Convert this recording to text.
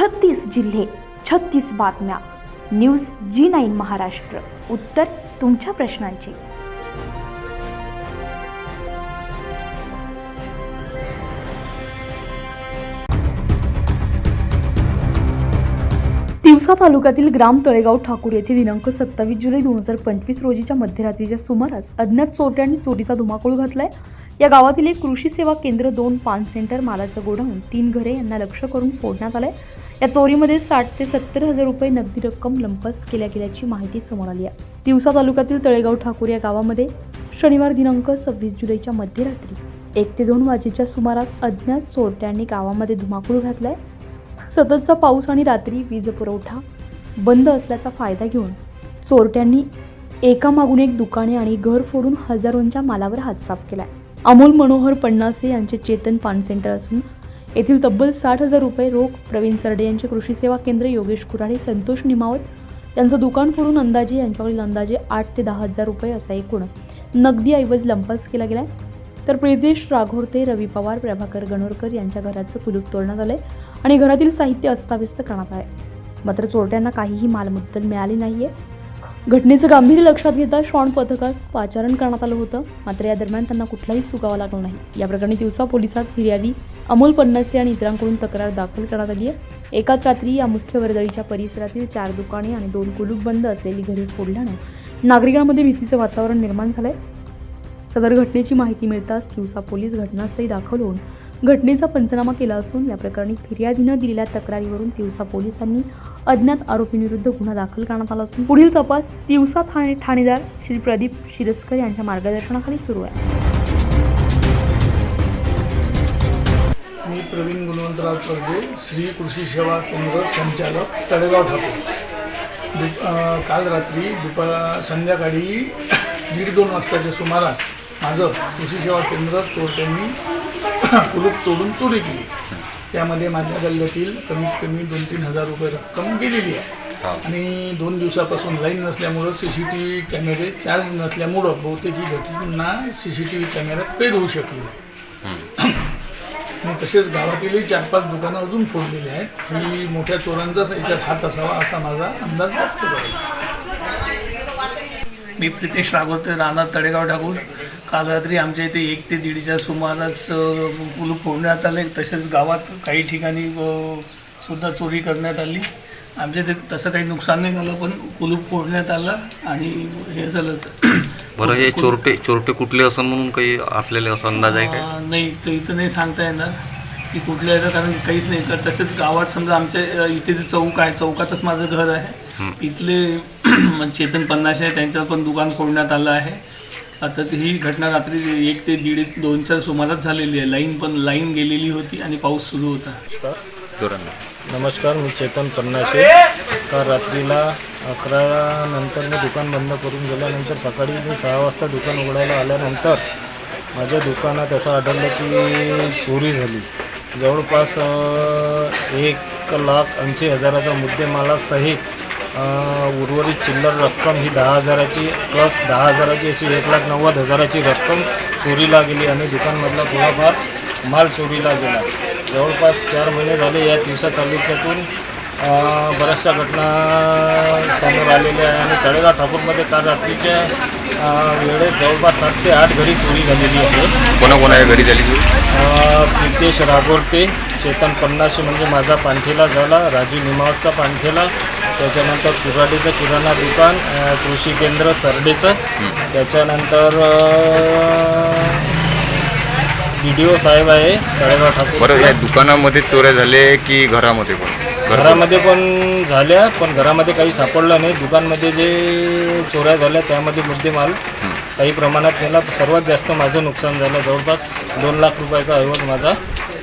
छत्तीस जिल्हे छत्तीस बातम्या. News G nine Maharashtra. उत्तर तुमच्या प्रश्नांची. तिवसा तालुक्यातील ग्राम तळेगाव ठाकूर येथे दिनांक सत्तावीस जुलै दोन हजार पंचवीस रोजीच्या मध्यरात्रीच्या सुमारास अज्ञात चोरट्यांनी चोरीचा धुमाकूळ घातलाय. या गावातील एक कृषी सेवा केंद्र दोन पान सेंटर मालाचं गोडाऊन तीन घरे यांना लक्ष करून फोडण्यात आलंय. या चोरीमध्ये साठ ते सत्तर हजार रुपये नगदी रक्कम लंपस केल्या गेल्याची माहिती समोर आली आहे. दिवसा तालुक्यातील तळेगाव ठाकूर या गावामध्ये शनिवार दिनांक सव्वीस जुलैच्या मध्यरात्री एक ते दोन वाजेच्या सुमारास अज्ञात चोरट्यांनी गावामध्ये धुमाकूळ घातलाय. सततचा पाऊस आणि रात्री वीज पुरवठा बंद असल्याचा फायदा घेऊन चोरट्यांनी एकामागून एक दुकाने आणि घर फोडून हजारोंच्या मालावर हातसाफ केलाय. अमोल मनोहर पन्नासे यांचे चेतन पान सेंटर असून येथील तब्बल साठ हजार रुपये रोख प्रवीण सरडे यांचे कृषी सेवा केंद्र योगेश कुराडे संतोष निमावत यांचं दुकान फोडून अंदाजे यांच्याकडील अंदाजे आठ ते दहा हजार रुपये असा एकूण नगदी ऐवज लंपास केला गेला तर प्रितेश राघोरते रवी पवार प्रभाकर गणोरकर यांच्या घराचं कुलूप तोडण्यात आलंय आणि घरातील साहित्य अस्ताव्यस्त करण्यात आहे मात्र चोरट्यांना काहीही मालमत्तल मिळाली नाहीये. घटनेचं गांभीर्य लक्षात घेता श्वान पथकास पाचारण करण्यात आलं होतं. मात्र या दरम्यान त्यांना कुठलाही सुगावा लागला नाही. या प्रकरणी दिवसा पोलिसात फिर्यादी अमोल पन्नासे आणि इतरांकडून तक्रार दाखल करण्यात आली आहे. एकाच रात्री या मुख्य वर्दळीच्या परिसरातील चार दुकाने आणि दोन कुलूप बंद असलेली घरे फोडल्यानं नागरिकांमध्ये भीतीचं वातावरण निर्माण झालंय. सदर घटनेची माहिती मिळताच दिवसा पोलीस घटनास्थळी दाखल होऊन घटनेचा पंचनामा केला असून या प्रकरणी फिर्यादीनं दिलेल्या तक्रारीवरून तिवसा पोलिसांनी अज्ञात आरोपींविरुद्ध गुन्हा दाखल करण्यात आला असून पुढील तपास तिवसा ठाणे ठाणेदार श्री प्रदीप शिरस्कर यांच्या मार्गदर्शनाखाली सुरू आहे. मी प्रवीण गुणवंतराव परदे श्री कृषी सेवा केंद्र संचालक तळेगाव ठाकूर. दुप काल रात्री दुपा संध्याकाळी दीड दोन वाजताच्या सुमारास माझं कृषी सेवा केंद्र चोरट्यांनी कुलूप तोडून चोरी केली. त्यामध्ये माझ्या गल्ल्यातील कमीत कमी दोन तीन हजार रुपये रक्कम गेलेली आहे. आणि दोन दिवसापासून लाईन नसल्यामुळं सी सी टी व्ही कॅमेरे चार्ज नसल्यामुळं बहुतेक ही घटना सी सी टी व्ही कॅमेऱ्यात कैद होऊ शकली नाही. आणि तसेच गावातीलही चार पाच दुकानं अजून फोडलेली आहेत. ही मोठ्या चोरांचाच याच्यात हात असावा असा माझा अंदाज व्यक्त करतो. मी प्रितेश राघवते राहणार तळेगाव ठाकूर. काल रात्री आमच्या इथे एक ते दीडच्या सुमारास कुलूप फोडण्यात आले. तसेच गावात काही ठिकाणी सुद्धा चोरी करण्यात आली. आमच्या इथे तसं काही नुकसान नाही झालं पण कुलूप फोडण्यात आलं आणि हे झालं बरं हे चोरटे चोरटे कुठले असं म्हणून काही आपल्याला असं अंदाज आहे अ, नाही तर इथं नाही सांगता येणार की कुठल्या याचं कारण काहीच नाही. तर तसेच गावात समजा आमच्या इथे जे चौक आहे चौकातच माझं घर आहे. इथले म्हणजे चेतन पन्नास आहे त्यांचं पण दुकान फोडण्यात आलं आहे. आता ती ही घटना रात्री एक ते दीड दोनच्या सुमारास झालेली आहे. लाईन पण लाईन गेलेली होती आणि पाऊस सुरू होता. नमस्कार. मी चेतन पन्नाशे काल रात्रीला अकरा नंतर मी दुकान बंद करून गेल्यानंतर सकाळी मी सहा वाजता दुकान उघडायला आल्यानंतर माझ्या दुकानात असं आढळलं की चोरी झाली. जवळपास एक लाख ऐंशी हजाराचा मुद्देमालासहित अ, उर्वरित चिल्लर रक्कम ही दहा हजाराची प्लस दहा हजाराची अशी एक लाख नव्वद हजाराची रक्कम चोरीला गेली आणि दुकानमधला थोडाफार माल चोरीला गेला. जवळपास चार महिने झाले या दिवसा तालुक्यातून बऱ्याचशा घटना समोर आलेल्या आहे आणि तळेगाव ठाकूरमध्ये काल रात्रीच्या वेळेत जवळपास सात ते आठ घडी चोरी झालेली आहे. कोणाकोणाच्या घरी झाली प्रितेश रागोरते चेतन पन्नाशी म्हणजे माझा पाणठेला झाला राजू निमावतचा पाणठेला त्याच्यानंतर कुराडीचं किराणा दुकान कृषी केंद्र चरडेचं. त्याच्यानंतर बी डी ओ साहेब आहे तळेगाव ठाकूर. बरं या दुकानामध्ये चोऱ्या झाले की घरामध्ये पण? घर घरामध्ये पण झाल्या पण घरामध्ये काही सापडलं नाही. दुकानमध्ये जे चोऱ्या झाल्या त्यामध्ये मुद्देमाल काही प्रमाणात नेला सर्वात जास्त माझं नुकसान झालं जवळपास दोन लाख रुपयाचा ऐवज माझा.